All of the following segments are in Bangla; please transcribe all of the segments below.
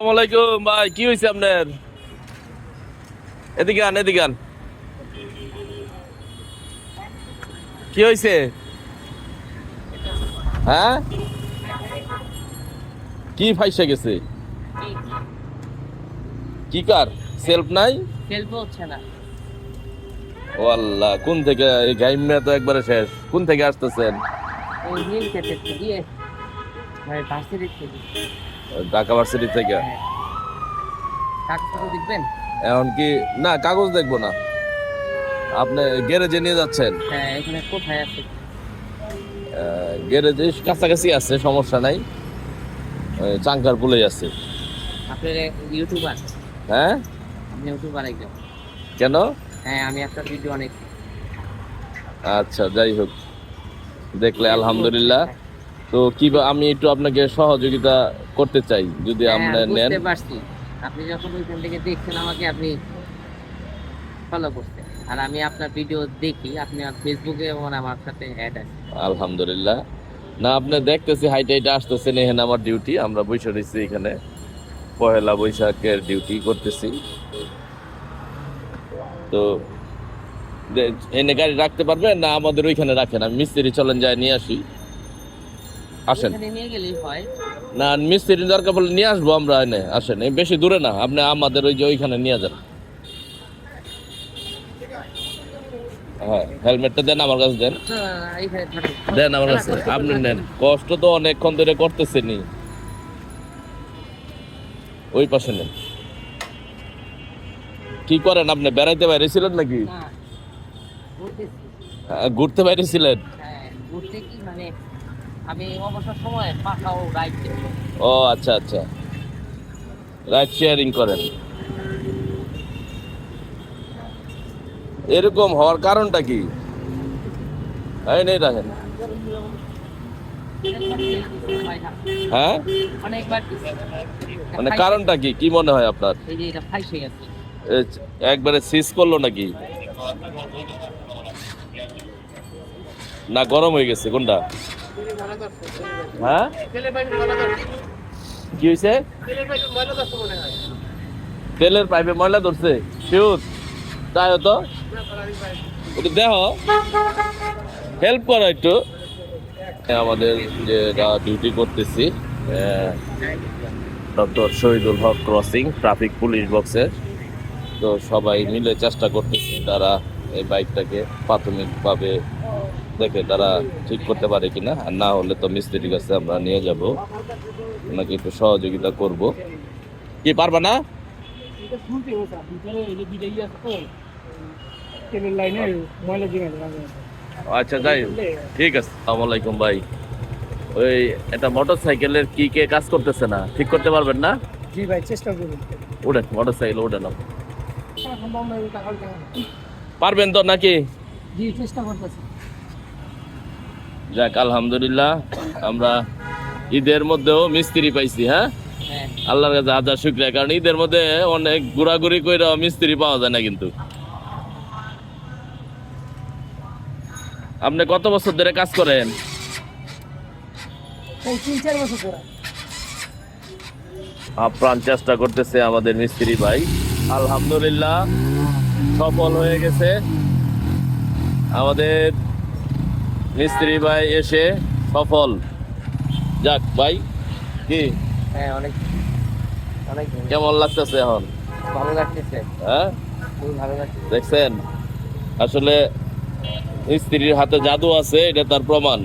আসসালামাইকুম ভাই কি হয়েছে আপনার? এদিকে আন এদিকে আন। কি হয়েছে? হ্যাঁ? কি ফাইসে গেছে? কি কার? সেলফ নাই? খেলব হচ্ছে না। ও আল্লাহ কোন থেকে? এই তো একবারে শেষ। কোন থেকে আসতেছেন? ওই নীল কেটের থেকে। ভাই থেকে। ঢাকা ভার্সিটি থেকে। হ্যাঁ। দেখবেন? এখন কি? না কাগজ দেখব না। আপনি গ্যারেজে নিয়ে যাচ্ছেন? হ্যাঁ এখানে কোথায় আছে? গ্যারেজে কাছাকাছি আছে সমস্যা নাই। চাঙ্কার পুলেই আছে। আপনার ইউটিউবার? হ্যাঁ? আপনি ইউটিউবার একজন? কেন? হ্যাঁ আমি একটা ভিডিও অনেক আচ্ছা যাই হোক। দেখলে আলহামদুলিল্লাহ। তো কি আমি একটু আপনাকে সহযোগিতা করতে চাই যদি হ্যাঁ, আপনি নেন। বুঝতে পারছি। আপনি যখন ওইখান থেকে দেখছেন আমাকে আপনি ফলো করছেন। আর আমি আপনার ভিডিও দেখি আপনি ফেসবুকে এবং আমার সাথে অ্যাড আছে আলহামদুলিল্লাহ। না আপনি দেখতেছি হাইটে হাইটে আসতেছেন এখানে আমার ডিউটি আমরা বসে রয়েছি এখানে। পহেলা বৈশাখের ডিউটি করতেছি। তো এনে গাড়ি রাখতে পারবেন? না আমাদের ওইখানে রাখেন। আমি মিস্ত্রি চলেন যায় নিয়ে আসি। আসেন। হয়। না মিস্ত্রি দরকার পড়লে নিয়ে আসব আমরা এনে আসেন। এই বেশি দূরে না আপনি আমাদের ওই যে ওইখানে নিয়ে যান। হ্যাঁ হেলমেটটা দেন আমার কাছে দেন। থাকুন। দেন আমার কাছে আপনি নেন। কষ্ট তো অনেকক্ষণ ধরে করতেছেনি ওই পাশে নেন। কি করেন আপনি বেড়াইতে বাইরেছিলেন নাকি। আহ, ঘুরতে বাইরেছিলেন? হ্যাঁ, ঘুরতে কি মানে আমি অবসর সময় পাখাও রাইড ও আচ্ছা আচ্ছা। রাইড শেয়ারিং করেন। এরকম হওয়ার কারণটা কি? এই নেই রাখেন। হ্যাঁ? মানে কারণটা কি? কি মনে হয় আপনার? একবারে সিজ করল নাকি? না গরম হয়ে গেছে কোনটা? হ্যাঁ? কি হয়েছে তেলের পাইপে ময়লা ধরছে ফিউজ তাই হতো একটু দেহ হেল্প করো একটু। আমাদের যে ডিউটি করতেছি doctor Shahidul Haque crossing traffic police বক্সের তো সবাই মিলে চেষ্টা করতেছি তারা এই বাইকটাকে প্রাথমিকভাবে দেখে তারা ঠিক করতে পারে কিনা আর না হলে তো মিস্ত্রির কাছে আমরা নিয়ে যাব। ওনাকে একটু সহযোগিতা করব। কি পারবা না? আচ্ছা যাই ঠিক আছে। আসসালামু আলাইকুম ভাই। ওই একটা মোটর সাইকেলের কি কে কাজ করতেছে না? ঠিক করতে পারবেন না? জি ভাই চেষ্টা করুন। উঠেন মোটর সাইকেল টাকা পারবেন তো নাকি? জি চেষ্টা করতেছি। যাক আলহামদুলিল্লাহ আমরা ঈদের মধ্যেও মিস্ত্রি পাইছি হ্যাঁ? হ্যাঁ। আল্লাহর কাছে হাজার শুক্রিয়া কারণ ঈদের মধ্যে অনেক ঘোরাঘুরি করে মিস্ত্রি পাওয়া যায় না কিন্তু। আপনি কত বছর ধরে কাজ করেন? আপ্রাণ চেষ্টা করতেছে আমাদের মিস্ত্রি ভাই। আলহামদুলিল্লাহ সফল হয়ে গেছে। আমাদের মিস্ত্রি ভাই এসে সফল। যাক ভাই কি? হ্যাঁ অনেক অনেক কেমন লাগতেছে এখন? ভালো লাগতেছে। হ্যাঁ? ভালো লাগতেছে। দেখছেন? আসলে স্ত্রীর হাতে জাদু আছে এটা তার প্রমাণ।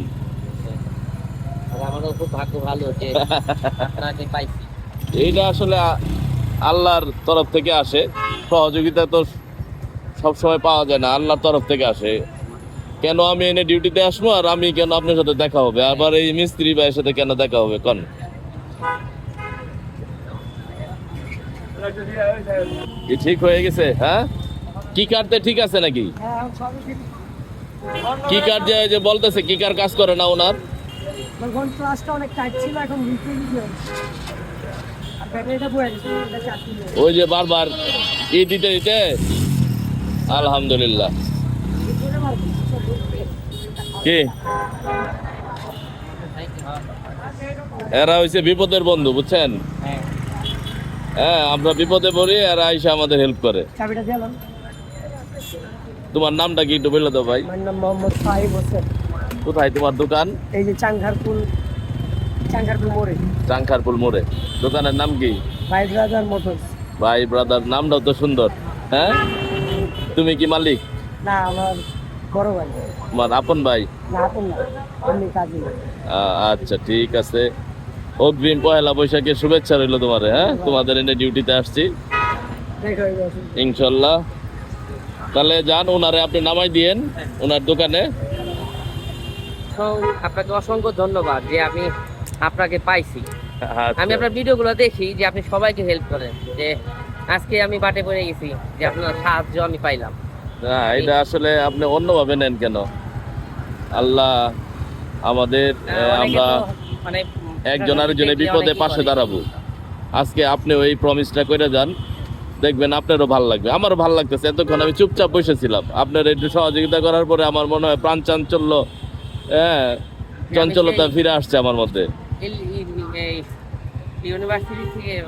আমারও খুব ভাগ্য ভালো যে আপনাকে পাইছি। এইটা আসলে আল্লাহর তরফ থেকে আসে। সহযোগিতা তো সবসময় পাওয়া যায় না আল্লাহর তরফ থেকে আসে। কেন আমি এনে ডিউটিতে আসব আর আমি কেন আপনার সাথে দেখা হবে? আবার এই মিস্ত্রি ভাইয়ের সাথে কেন দেখা হবে? কোন। কি ঠিক হয়ে গেছে হ্যাঁ? কি কাটতে ঠিক আছে নাকি? কি কার যে যে বলতেছে কি কার কাজ করে না ওনার? তখন ক্লাসটা অনেক টাইট ছিল এখন ওই যে বারবার ই দিতে দিতে আলহামদুলিল্লাহ। কি? এরা হইছে বিপদের বন্ধু বুঝছেন? হ্যাঁ আমরা বিপদে পড়ি আর আইসা আমাদের হেল্প করে। তোমার নামটা কি একটু বলে দাও ভাই? নাম মোহাম্মদ সাহিব হোসেন। কোথায় তোমার দোকান? এই যে চাংখারপুল চাংখারপুল মোড়ে। চাংখারপুল মোড়ে। দোকানের নাম কি? ভাই ব্রাদার মোটরস। ভাই ব্রাদার নামটাও তো সুন্দর। হ্যাঁ? তুমি কি মালিক? না আমার বড় ভাই। তোমার আপন ভাই? না আপন না আমি কাজী। আচ্ছা ঠিক আছে। অগ্রিম পয়লা বৈশাখের শুভেচ্ছা রইল তোমার হ্যাঁ? তোমাদের এনে ডিউটিতে আসছি। ইনশাল্লাহ। তাহলে যান ওনারে আপনি নামাই দিয়েন ওনার দোকানে। আপনাকে অসংখ্য ধন্যবাদ যে আমি আপনাকে পাইছি। আচ্ছা। আমি আপনার ভিডিওগুলো দেখি যে আপনি সবাইকে হেল্প করেন যে আজকে আমি বাটে পড়ে গেছি যে আপনার সাহায্য আমি পাইলাম। না এটা আসলে আপনি অন্যভাবে নেন কেন? আল্লাহ আমাদের আমরা মানে একজন আরেকজনের বিপদে পাশে দাঁড়াবো। আজকে আপনি ওই প্রমিসটা করে যান দেখবেন আপনারও ভালো লাগবে। আমারও ভালো লাগতেছে। এতক্ষণ আমি চুপচাপ বসেছিলাম। আপনার একটু সহযোগিতা করার পরে আমার মনে হয় প্রাণ চাঞ্চল্য হ্যাঁ চঞ্চলতা ফিরে আসছে আমার মধ্যে। এই- এই- এই ইউনিভার্সিটি থেকে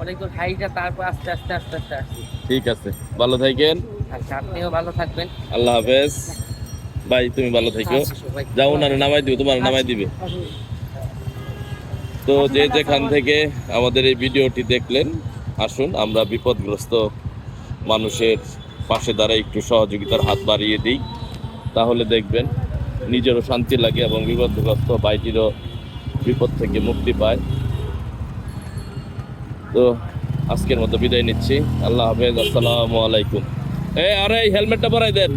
অনেক দূর হাইটা তারপর আস্তে আস্তে আস্তে আস্তে আসছি। ঠিক আছে। ভালো থাকেন। আচ্ছা আপনিও ভালো থাকবেন। আল্লাহ হাফেজ। ভাই তুমি ভালো থেকো। আচ্ছা, যাও ওনারে নামাই দিবে তোমার নামাই দিবে। তো যে যেখান থেকে আমাদের এই ভিডিওটি দেখলেন আসুন আমরা বিপদগ্রস্ত মানুষের পাশে দাঁড়াই একটু সহযোগিতার হাত বাড়িয়ে দিই। তাহলে দেখবেন নিজেরও শান্তি লাগে এবং বিপদগ্রস্ত বাইটিরও বিপদ থেকে মুক্তি পায়। তো আজকের মতো বিদায় নিচ্ছি। আল্লাহ হাফেজ আসসালামু আলাইকুম। এ আরে এই হেলমেটটা পরাই দেন।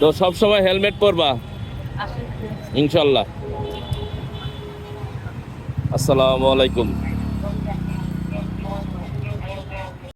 তো সবসময় হেলমেট পরবা। ইনশাল্লাহ। আসসালামু আলাইকুম।